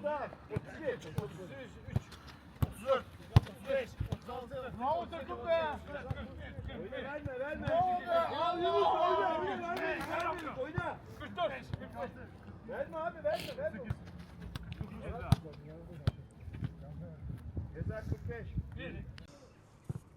Şimdi 30 oldu ha. 32, 33, 34, 35, 36. Bravo takım be. Verme, verme. Ne oldu? Al Yunus, oyna, oyna, verme. Oyna. 44. Verme abi, verme, verme. Ceza 45.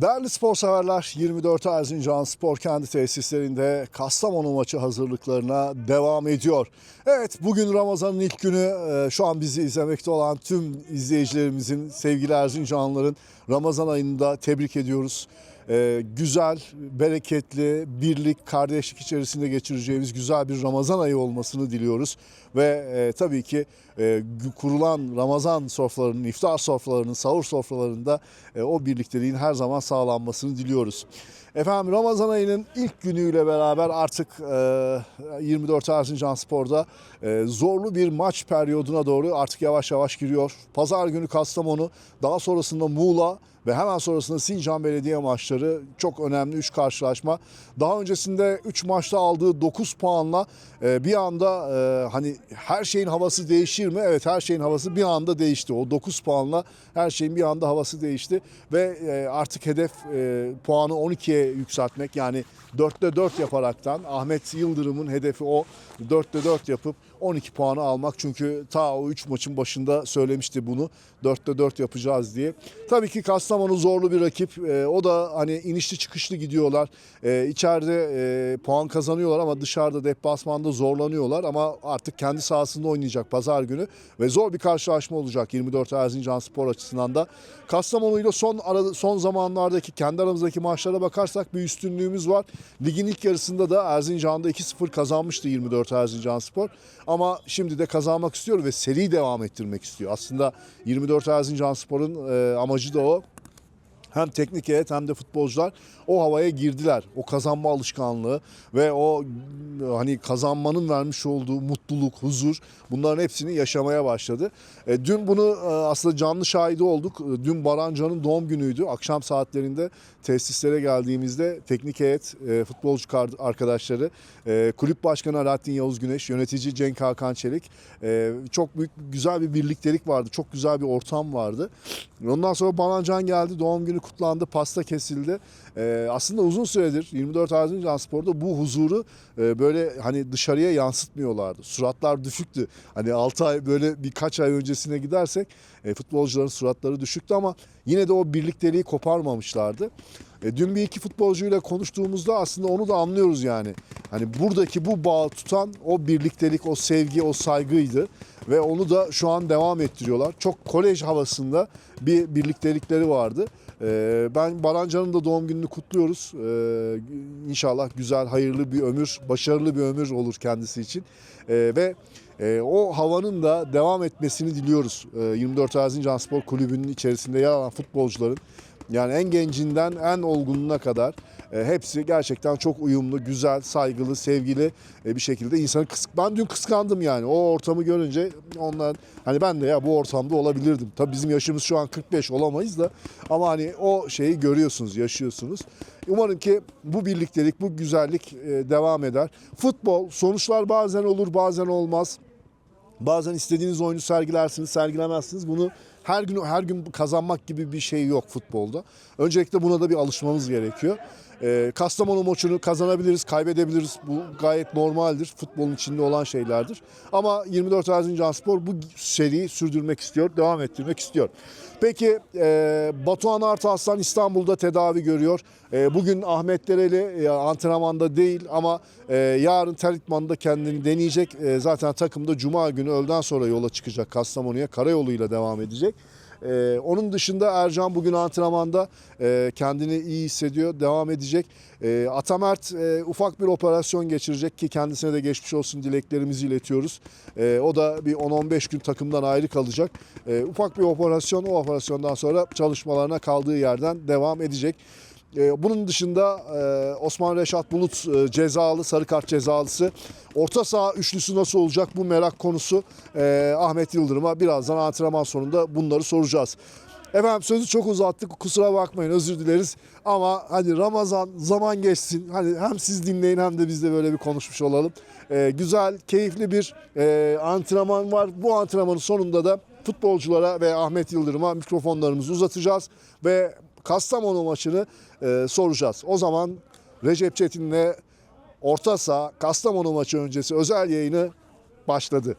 Değerli spor severler 24 Erzincan Spor kendi tesislerinde Kastamonu maçı hazırlıklarına devam ediyor. Evet bugün Ramazan'ın ilk günü Ee, şu an bizi izlemekte olan tüm izleyicilerimizin sevgili Erzincanlıların Ramazan ayında tebrik ediyoruz. Ee, güzel, bereketli, birlik, kardeşlik içerisinde geçireceğimiz güzel bir Ramazan ayı olmasını diliyoruz. Ve e, tabii ki e, kurulan Ramazan sofralarının, iftar sofralarının, sahur sofralarında e, o birlikteliğin her zaman sağlanmasını diliyoruz. Efendim Ramazan ayının ilk günüyle beraber artık e, 24 Erzincan Spor'da e, zorlu bir maç periyoduna doğru artık yavaş yavaş giriyor. Pazar günü Kastamonu, daha sonrasında Muğla ve hemen sonrasında Sincan Belediye maçları çok önemli 3 karşılaşma. Daha öncesinde 3 maçta aldığı 9 puanla e, bir anda e, hani her şeyin havası değişir mi? Evet her şeyin havası bir anda değişti. O 9 puanla her şeyin bir anda havası değişti ve e, artık hedef e, puanı 12'ye yükseltmek yani 4'te 4 yaparaktan Ahmet Yıldırım'ın hedefi o 4'te 4 yapıp 12 puanı almak. Çünkü ta o 3 maçın başında söylemişti bunu 4'te 4 yapacağız diye. Tabii ki Kastamonu zorlu bir rakip. E, o da hani inişli çıkışlı gidiyorlar. E, içeride e, puan kazanıyorlar ama dışarıda deplasmanda zorlanıyorlar. Ama artık kendi sahasında oynayacak pazar günü ve zor bir karşılaşma olacak 24 Erzincan Spor açısından da. Kastamonu ile son arada, son zamanlardaki kendi aramızdaki maçlara bakarsak bir üstünlüğümüz var. Ligin ilk yarısında da Erzincan'da 2-0 kazanmıştı 24 Erzincan Spor. Ama şimdi de kazanmak istiyor ve seri devam ettirmek istiyor. Aslında 24 Erzincan Spor'un e, amacı da o hem teknik heyet hem de futbolcular o havaya girdiler. O kazanma alışkanlığı ve o hani kazanmanın vermiş olduğu mutluluk, huzur bunların hepsini yaşamaya başladı. E, dün bunu e, aslında canlı şahidi olduk. E, Dün Barancan'ın doğum günüydü. Akşam saatlerinde tesislere geldiğimizde teknik heyet, e, futbolcu arkadaşları, e, kulüp başkanı Alaaddin Yavuz Güneş, yönetici Cenk Hakan Çelik e, çok büyük güzel bir birliktelik vardı. Çok güzel bir ortam vardı. Ondan sonra Barancan geldi. Doğum günü kutlandı. Pasta kesildi. Ee, aslında uzun süredir 24 Erzincan Spor'da bu huzuru e, böyle hani dışarıya yansıtmıyorlardı. Suratlar düşüktü. Hani 6 ay böyle birkaç ay öncesine gidersek e, futbolcuların suratları düşüktü ama yine de o birlikteliği koparmamışlardı. E, dün bir iki futbolcuyla konuştuğumuzda aslında onu da anlıyoruz yani. Hani buradaki bu bağı tutan o birliktelik, o sevgi, o saygıydı ve onu da şu an devam ettiriyorlar. Çok kolej havasında bir birliktelikleri vardı. Ee, ben Barancan'ın da doğum gününü kutluyoruz. Ee, inşallah güzel, hayırlı bir ömür, başarılı bir ömür olur kendisi için. Ee, ve e, o havanın da devam etmesini diliyoruz. Ee, 24 Erzincan Spor Kulübü'nün içerisinde yer alan futbolcuların yani en gencinden en olgununa kadar e, hepsi gerçekten çok uyumlu, güzel, saygılı, sevgili e, bir şekilde insanı kıs ben dün kıskandım yani. O ortamı görünce onlar hani ben de ya bu ortamda olabilirdim. Tabii bizim yaşımız şu an 45 olamayız da ama hani o şeyi görüyorsunuz, yaşıyorsunuz. Umarım ki bu birliktelik, bu güzellik e, devam eder. Futbol sonuçlar bazen olur, bazen olmaz. Bazen istediğiniz oyunu sergilersiniz, sergilemezsiniz. Bunu her gün her gün kazanmak gibi bir şey yok futbolda. Öncelikle buna da bir alışmamız gerekiyor. Ee, Kastamonu maçını kazanabiliriz, kaybedebiliriz. Bu gayet normaldir. Futbolun içinde olan şeylerdir. Ama 24 Erzincan Spor bu seriyi sürdürmek istiyor, devam ettirmek istiyor. Peki e, Batuhan Artaslan İstanbul'da tedavi görüyor. E, bugün Ahmet Dereli e, antrenmanda değil ama e, yarın Teritman'da kendini deneyecek. E, zaten takımda Cuma günü öğleden sonra yola çıkacak Kastamonu'ya. Karayoluyla devam edecek. Ee, onun dışında Ercan bugün antrenmanda e, kendini iyi hissediyor, devam edecek. Ee, Atamert e, ufak bir operasyon geçirecek ki kendisine de geçmiş olsun dileklerimizi iletiyoruz. Ee, o da bir 10-15 gün takımdan ayrı kalacak. Ee, ufak bir operasyon, o operasyondan sonra çalışmalarına kaldığı yerden devam edecek. E, bunun dışında e, Osman Reşat Bulut e, cezalı, sarı kart cezalısı. Orta saha üçlüsü nasıl olacak bu merak konusu. E, Ahmet Yıldırım'a birazdan antrenman sonunda bunları soracağız. Efendim sözü çok uzattık kusura bakmayın özür dileriz ama hani Ramazan zaman geçsin hani hem siz dinleyin hem de biz de böyle bir konuşmuş olalım. Ee, güzel keyifli bir e, antrenman var bu antrenmanın sonunda da futbolculara ve Ahmet Yıldırım'a mikrofonlarımızı uzatacağız ve Kastamonu maçını e, soracağız. O zaman Recep Çetin'le Orta Saha Kastamonu maçı öncesi özel yayını başladı.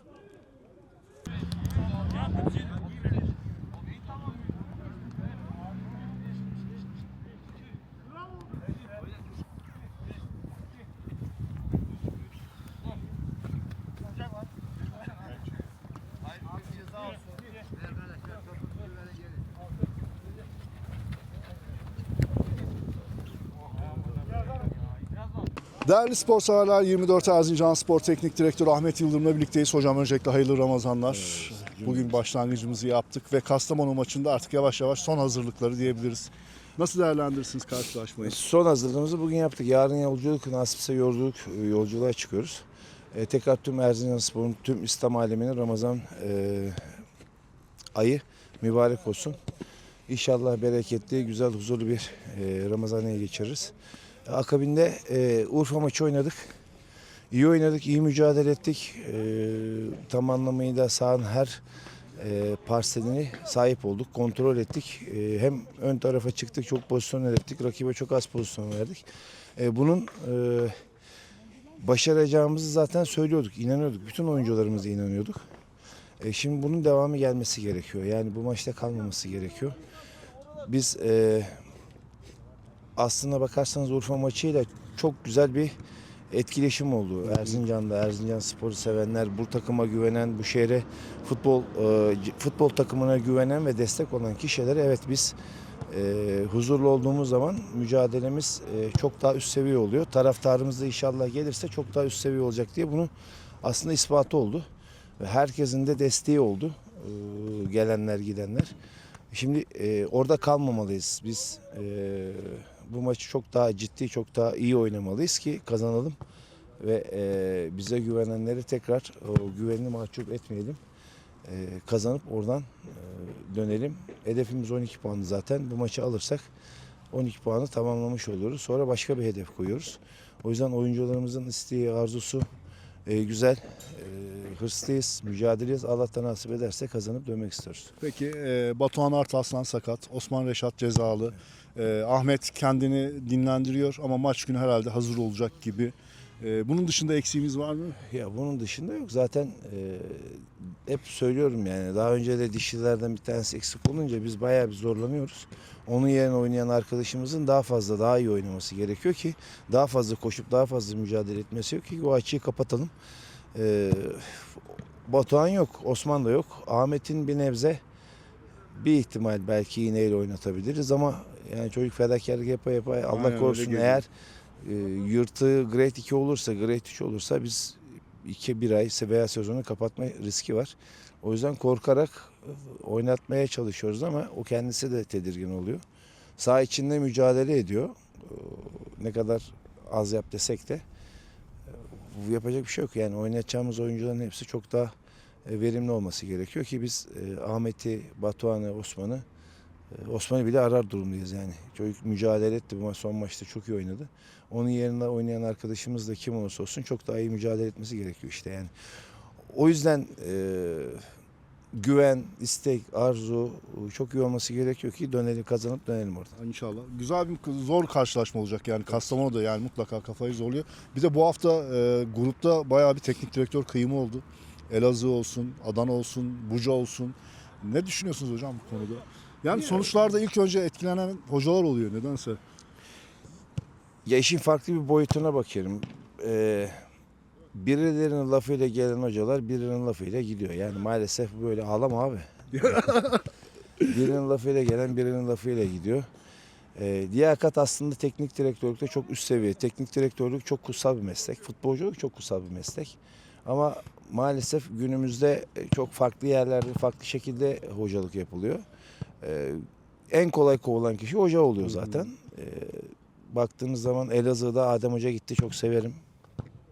Değerli spor severler 24 Erzincan Spor Teknik Direktörü Ahmet Yıldırım'la birlikteyiz. Hocam öncelikle hayırlı Ramazanlar. Bugün başlangıcımızı yaptık ve Kastamonu maçında artık yavaş yavaş son hazırlıkları diyebiliriz. Nasıl değerlendirirsiniz karşılaşmayı? Son hazırlığımızı bugün yaptık. Yarın yolculuk nasipse yolculuk yolculuğa çıkıyoruz. E, tekrar tüm Erzincan Spor'un, tüm İslam aleminin Ramazan e, ayı mübarek olsun. İnşallah bereketli, güzel, huzurlu bir e, Ramazan ayı geçiririz. Akabinde e, Urfa maçı oynadık. İyi oynadık, iyi mücadele ettik. E, tam anlamıyla sahanın her e, parseline sahip olduk, kontrol ettik. E, hem ön tarafa çıktık, çok pozisyon ürettik, rakibe çok az pozisyon verdik. E, bunun e, başaracağımızı zaten söylüyorduk, inanıyorduk. Bütün oyuncularımıza inanıyorduk. E, şimdi bunun devamı gelmesi gerekiyor. Yani bu maçta kalmaması gerekiyor. Biz e, aslına bakarsanız Urfa maçıyla çok güzel bir etkileşim oldu. Erzincan'da, Erzincan sporu sevenler, bu takıma güvenen, bu şehre futbol e, futbol takımına güvenen ve destek olan kişilere evet biz e, huzurlu olduğumuz zaman mücadelemiz e, çok daha üst seviye oluyor. Taraftarımız da inşallah gelirse çok daha üst seviye olacak diye bunu aslında ispatı oldu. Ve herkesin de desteği oldu. e, gelenler gidenler. Şimdi e, orada kalmamalıyız. Biz e, bu maçı çok daha ciddi, çok daha iyi oynamalıyız ki kazanalım. Ve e, bize güvenenleri tekrar o güvenini mahcup etmeyelim. E, kazanıp oradan e, dönelim. Hedefimiz 12 puanı zaten. Bu maçı alırsak 12 puanı tamamlamış oluyoruz. Sonra başka bir hedef koyuyoruz. O yüzden oyuncularımızın isteği, arzusu e, güzel. E, hırslıyız, mücadeleyiz. Allah'tan nasip ederse kazanıp dönmek istiyoruz. Peki e, Batuhan Artaslan sakat, Osman Reşat cezalı. E, Ahmet kendini dinlendiriyor ama maç günü herhalde hazır olacak gibi. E, bunun dışında eksiğimiz var mı? Ya bunun dışında yok. Zaten e, hep söylüyorum yani. Daha önce de dişlilerden bir tanesi eksik olunca biz bayağı bir zorlanıyoruz. Onun yerine oynayan arkadaşımızın daha fazla, daha iyi oynaması gerekiyor ki daha fazla koşup daha fazla mücadele etmesi yok ki o açıyı kapatalım. E, Batuhan yok, Osman da yok. Ahmet'in bir nebze bir ihtimal belki iğneyle oynatabiliriz ama yani çocuk fedakarlık yapa yapa Aynen Allah öyle korusun eğer e, yırtığı grade 2 olursa, grade 3 olursa biz 2 bir ay veya sezonu kapatma riski var. O yüzden korkarak e, oynatmaya çalışıyoruz ama o kendisi de tedirgin oluyor. Sağ içinde mücadele ediyor. E, Ne kadar az yap desek de e, yapacak bir şey yok. Yani oynatacağımız oyuncuların hepsi çok daha verimli olması gerekiyor ki biz Ahmet'i, Batuhan'ı, Osman'ı Osman'ı bile arar durumdayız yani. Çocuk mücadele etti bu maç son maçta çok iyi oynadı. Onun yerine oynayan arkadaşımız da kim olursa olsun çok daha iyi mücadele etmesi gerekiyor işte yani. O yüzden e, güven, istek, arzu e, çok iyi olması gerekiyor ki dönelim kazanıp dönelim oradan. İnşallah. Güzel bir zor karşılaşma olacak yani Kastamonu da yani mutlaka kafayı zorluyor. Bir de bu hafta e, grupta bayağı bir teknik direktör kıyımı oldu. Elazığ olsun, Adana olsun, Buca olsun. Ne düşünüyorsunuz hocam bu konuda? Yani sonuçlarda ilk önce etkilenen hocalar oluyor nedense. Ya işin farklı bir boyutuna bakıyorum. Ee, birilerinin lafıyla gelen hocalar birinin lafıyla gidiyor. Yani maalesef böyle ağlama abi. birinin lafıyla gelen birinin lafıyla gidiyor. Ee, diğer kat aslında teknik direktörlükte çok üst seviye. Teknik direktörlük çok kutsal bir meslek. Futbolculuk çok kutsal bir meslek. Ama maalesef günümüzde çok farklı yerlerde farklı şekilde hocalık yapılıyor. Ee, en kolay kovulan kişi hoca oluyor zaten. Ee, baktığınız zaman Elazığ'da Adem Hoca gitti çok severim.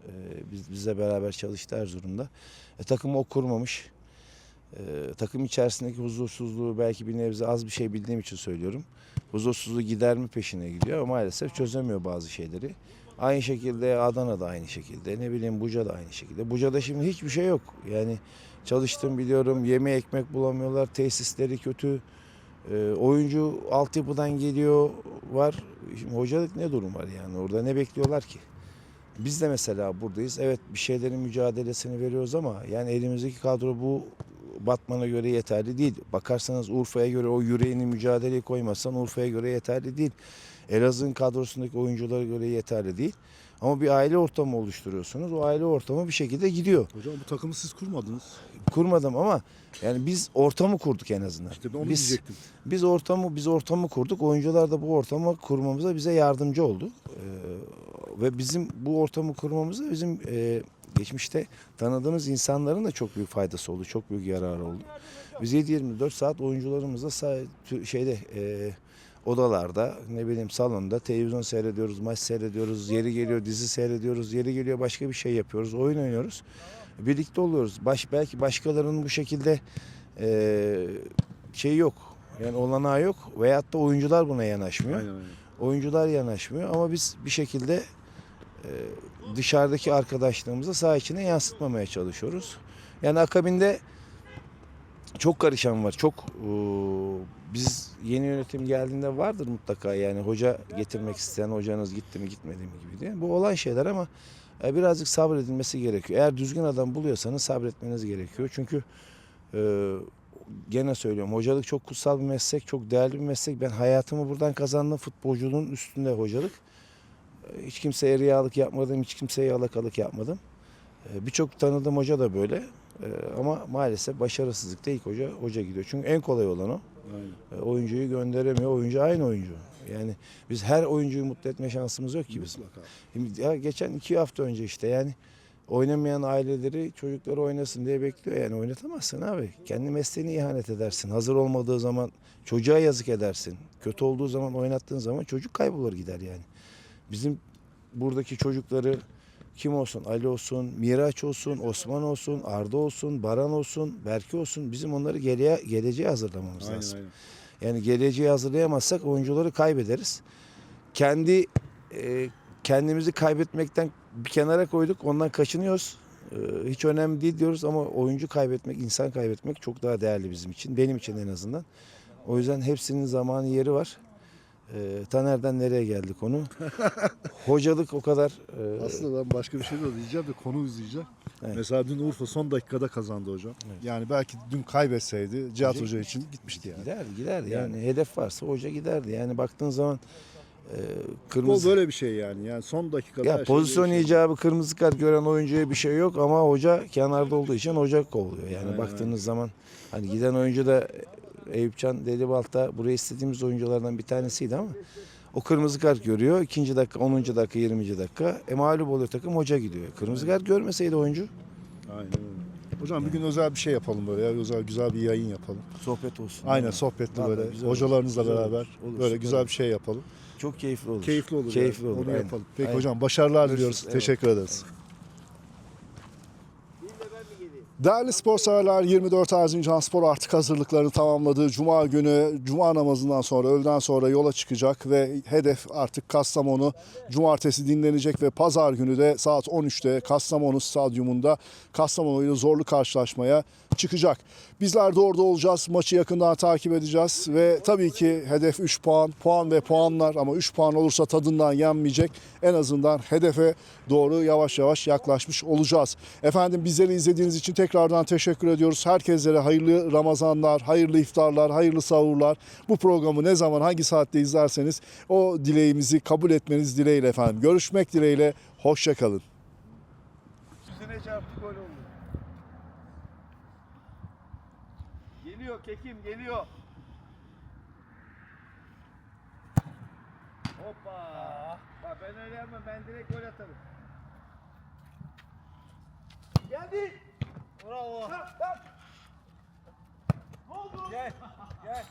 Ee, biz bizle beraber çalıştı Erzurum'da. E, takımı o kurmamış. Ee, takım içerisindeki huzursuzluğu belki bir nebze az bir şey bildiğim için söylüyorum. Huzursuzluğu giderme peşine gidiyor ama maalesef çözemiyor bazı şeyleri. Aynı şekilde Adana'da aynı şekilde. Ne bileyim Buca'da aynı şekilde. Buca'da şimdi hiçbir şey yok. Yani çalıştım biliyorum. Yeme ekmek bulamıyorlar. Tesisleri kötü. Ee, oyuncu altyapıdan geliyor var. Şimdi hocalık ne durum var yani orada ne bekliyorlar ki? Biz de mesela buradayız. Evet bir şeylerin mücadelesini veriyoruz ama yani elimizdeki kadro bu Batman'a göre yeterli değil. Bakarsanız Urfa'ya göre o yüreğini mücadeleye koymazsan Urfa'ya göre yeterli değil. Elazığ'ın kadrosundaki oyunculara göre yeterli değil. Ama bir aile ortamı oluşturuyorsunuz. O aile ortamı bir şekilde gidiyor. Hocam bu takımı siz kurmadınız. Kurmadım ama yani biz ortamı kurduk en azından. İşte ben onu biz, diyecektim. biz ortamı biz ortamı kurduk. Oyuncular da bu ortamı kurmamıza bize yardımcı oldu. Ee, ve bizim bu ortamı kurmamıza bizim e, geçmişte tanıdığımız insanların da çok büyük faydası oldu. Çok büyük yararı oldu. Biz 7-24 saat oyuncularımızla şeyde e, odalarda ne bileyim salonda televizyon seyrediyoruz, maç seyrediyoruz, yeri geliyor dizi seyrediyoruz, yeri geliyor başka bir şey yapıyoruz, oyun oynuyoruz. Birlikte oluyoruz. Baş, belki başkalarının bu şekilde e, şey yok. Yani olanağı yok. Veyahut da oyuncular buna yanaşmıyor. Aynen aynen. Oyuncular yanaşmıyor ama biz bir şekilde e, dışarıdaki arkadaşlığımızı saha içine yansıtmamaya çalışıyoruz. Yani akabinde çok karışan var. Çok e, biz yeni yönetim geldiğinde vardır mutlaka yani hoca getirmek isteyen hocanız gitti mi gitmedi mi gibi diye. Bu olan şeyler ama e, birazcık sabredilmesi gerekiyor. Eğer düzgün adam buluyorsanız sabretmeniz gerekiyor. Çünkü e, gene söylüyorum hocalık çok kutsal bir meslek, çok değerli bir meslek. Ben hayatımı buradan kazandım. Futbolculuğun üstünde hocalık. E, Hiç kimseye riyalık yapmadım, hiç kimseye yalakalık yapmadım. E, Birçok tanıdığım hoca da böyle. E, Ama maalesef başarısızlıkta ilk hoca hoca gidiyor. Çünkü en kolay olan o. Aynen. E, Oyuncuyu gönderemiyor. Oyuncu aynı oyuncu. Yani biz her oyuncuyu mutlu etme şansımız yok ki bizim. Şimdi ya geçen iki hafta önce işte yani oynamayan aileleri çocukları oynasın diye bekliyor. Yani oynatamazsın abi. Kendi mesleğine ihanet edersin. Hazır olmadığı zaman çocuğa yazık edersin. Kötü olduğu zaman oynattığın zaman çocuk kaybolur gider yani. Bizim buradaki çocukları kim olsun? Ali olsun, Miraç olsun, Osman olsun, Arda olsun, Baran olsun, Berke olsun. Bizim onları geleceğe, geleceğe hazırlamamız Aynen lazım. aynen. Yani geleceği hazırlayamazsak oyuncuları kaybederiz. Kendi e, kendimizi kaybetmekten bir kenara koyduk. Ondan kaçınıyoruz. E, hiç önemli değil diyoruz ama oyuncu kaybetmek, insan kaybetmek çok daha değerli bizim için. Benim için en azından. O yüzden hepsinin zamanı yeri var. E, Taner'den nereye geldi konu? Hocalık o kadar e, Aslında ben başka bir şey de diyeceğim de konu uzayacak. Evet. Mesela dün Urfa son dakikada kazandı hocam. Evet. Yani belki dün kaybetseydi Cihat Hoca Hoca için gitmişti yani. gider giderdi. Yani, Yani. hedef varsa hoca giderdi. Yani baktığın zaman e, kırmızı böyle bir şey yani. Yani son dakikada Ya şey pozisyon değişiyor. icabı kırmızı kart gören oyuncuya bir şey yok ama hoca kenarda olduğu için hoca kovuluyor. Yani Aynen, baktığınız zaman hani giden oyuncu da Eyüpcan Delibalta buraya istediğimiz oyunculardan bir tanesiydi ama o kırmızı kart görüyor. ikinci dakika, 10. dakika, 20. dakika. E mağlup oluyor takım hoca gidiyor. Kırmızı kart görmeseydi oyuncu Aynen öyle. Hocam bir gün özel bir şey yapalım böyle ya. Özel güzel bir yayın yapalım. sohbet olsun. Aynen sohbetli Vallahi böyle. güzel olur. Hocalarınızla Güzel beraber olur. Olur, böyle süper güzel olur. bir şey yapalım. Çok keyifli olur. Keyifli olur. Keyifli yani. olur. Onu aynen. yapalım. Peki Aynen. hocam başarılar diliyoruz. Teşekkür ederiz. Değerli spor severler 24 Erzincan Spor artık hazırlıklarını tamamladı. Cuma günü Cuma namazından sonra öğleden sonra yola çıkacak ve hedef artık Kastamonu. Cumartesi dinlenecek ve pazar günü de saat 13'te Kastamonu stadyumunda Kastamonu ile zorlu karşılaşmaya çıkacak. Bizler de orada olacağız. Maçı yakından takip edeceğiz ve tabii ki hedef 3 puan. Puan ve puanlar ama 3 puan olursa tadından yenmeyecek. En azından hedefe doğru yavaş yavaş yaklaşmış olacağız. Efendim bizleri izlediğiniz için tekrardan teşekkür ediyoruz. Herkeslere hayırlı Ramazanlar, hayırlı iftarlar, hayırlı sahurlar. Bu programı ne zaman hangi saatte izlerseniz o dileğimizi kabul etmeniz dileğiyle efendim. Görüşmek dileğiyle. Hoşçakalın. Üstüne çarptı gol oldu. Geliyor Kekim geliyor. Hoppa. Bak ben öyle yapmam ben direkt gol atarım. Geldi. Bravo. Ne oldu? Gel. Gel.